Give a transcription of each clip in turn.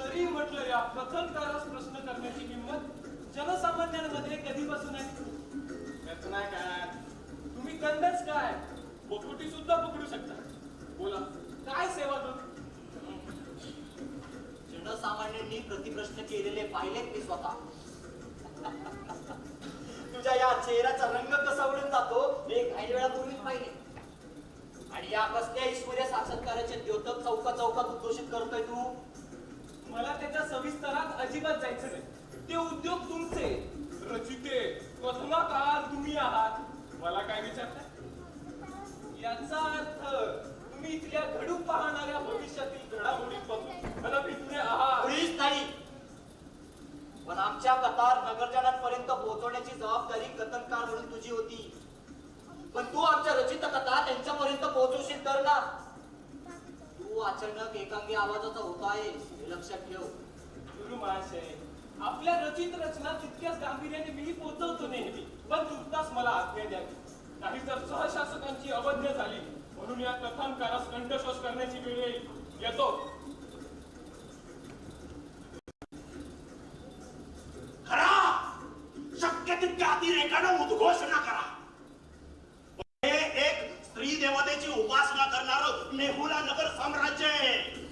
तरी म्हटलं या कथनकारास प्रश्न करण्याची किंमत जनसामान्यांमध्ये कधीपासून आहे? कथनाकार तुम्ही कंदच काय बोकुटी सुद्धा पकडू शकता. बोला. काय सेवा करू जनसामान्यांनी प्रतिप्रश्न केलेले पाहिलेत मी स्वतः. तुझ्या या चेहऱ्याचा रंग कसा उडून जातो हे काही वेळापूर्वीच पाहिले. आणि या कसल्या ईश्वरीय साक्षात्काराचे द्योतक चौका चौकात उद्घोषित करतोय तू? मला त्याच्या सविस्तरात अजिबात जायचं नाही. ते उद्योग तुमचे. रचिते कथनाकार तुम्ही आहात? मला काय विचारताय? याचा अर्थ तुम्ही इथल्या घडू पाहणाऱ्या भविष्यातील घडामोडींपासून आहात. मुळीच नाही. पण आमच्या कथार नगरजनांपर्यंत पोहोचवण्याची जबाबदारी कथनकार म्हणून तुझी होती. पण तू आमच्या रचित कथा त्यांच्यापर्यंत पोहोचवशील तर ना? तू अचानक एकांगी आवाजाचा होता आहे लक्षात ठेव. गुरु महाशय आपल्या रचित रचना तितक्याच गांभीर्याने मी पोहोचवतो नेहमी. पण तुर्तास मला आज्ञा द्यावी नाही तर सहशासकांची अवज्ञा झाली म्हणून या कथांकारास कंठशोष करण्याची वेळ येईल. येतो. करा शक्य तितक्या अतिरेकानं उद्घोषणा करा. हे एक स्त्री देवतेची उपासना करणार नेहुला नगर साम्राज्य आहे.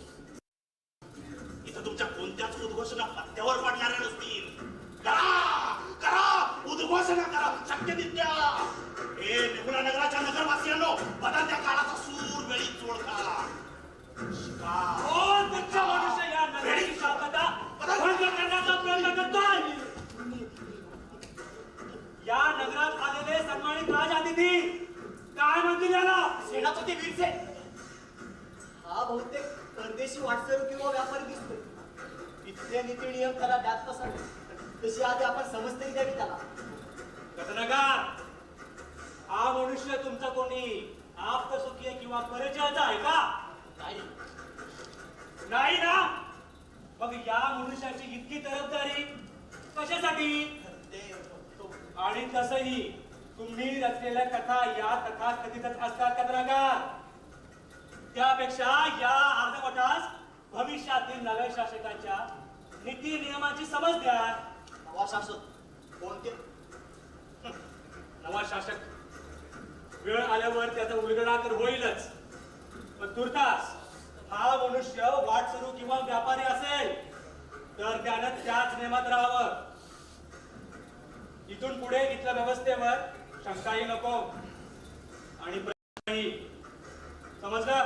कोणत्याच उद्घोषणा पत्त्यावर पडणाऱ्या नसतील करा! करा! उद्घोषणा करा. शक्य तितक्या. हे नेहुला नगराच्या नगरवासियांनो बदलत्या काळाचा सूर तुमचा मनुष्य या नगराची शांतता भंग करण्याचा प्रयत्न करतोय. या नगरात आलेले सन्मानित राजातिथी काय म्हणतील याला? सेनापती वीरचे हा बहुतेक परदेशी वाटसरू किंवा व्यापारी दिसतोय. इथले नीती नियम त्याला द्यात कसा तशी आधी आपण समजतही द्यावी त्याला. कथनकार हा मनुष्य तुमचा कोणी आप्तसुखी किंवा परिचयाचा आहे का? नाही. नाही ना? मग या मनुष्याची इतकी तरफदारी कशासाठी? आणि तसही तुम्ही रचलेल्या कथा या कथा कथीतच असतात कथनाकार. त्यापेक्षा या अर्धवटास भविष्यातील नव्या शासकाच्या नीती नियमांची समज द्या. नवा शासक. कोणते? नवा शासक. वेळ आल्यावर त्याचा उलगडा तर होईलच. पण तुर्तास हा मनुष्य वाटसरू किंवा व्यापारी असेल तर त्यानं त्याच नियमात राहावं. इथून पुढे इथल्या व्यवस्थेवर शंकाही नको. आणि. समजलं?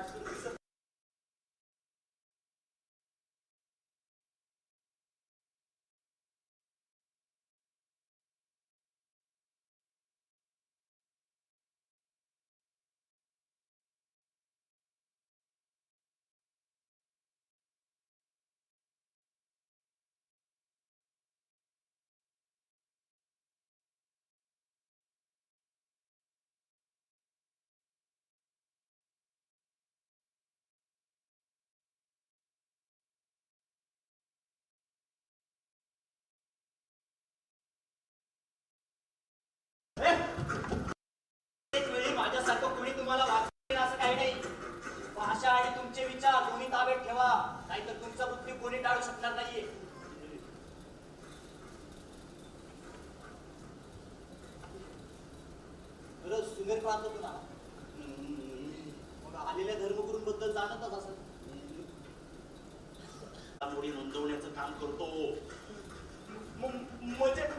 cartoon. बरं सुमेर होतो ना. मग आलेल्या धर्मगुरूंबद्दल जाणतच असत मुडी नोंदवण्याचं काम करतो. म्हणजे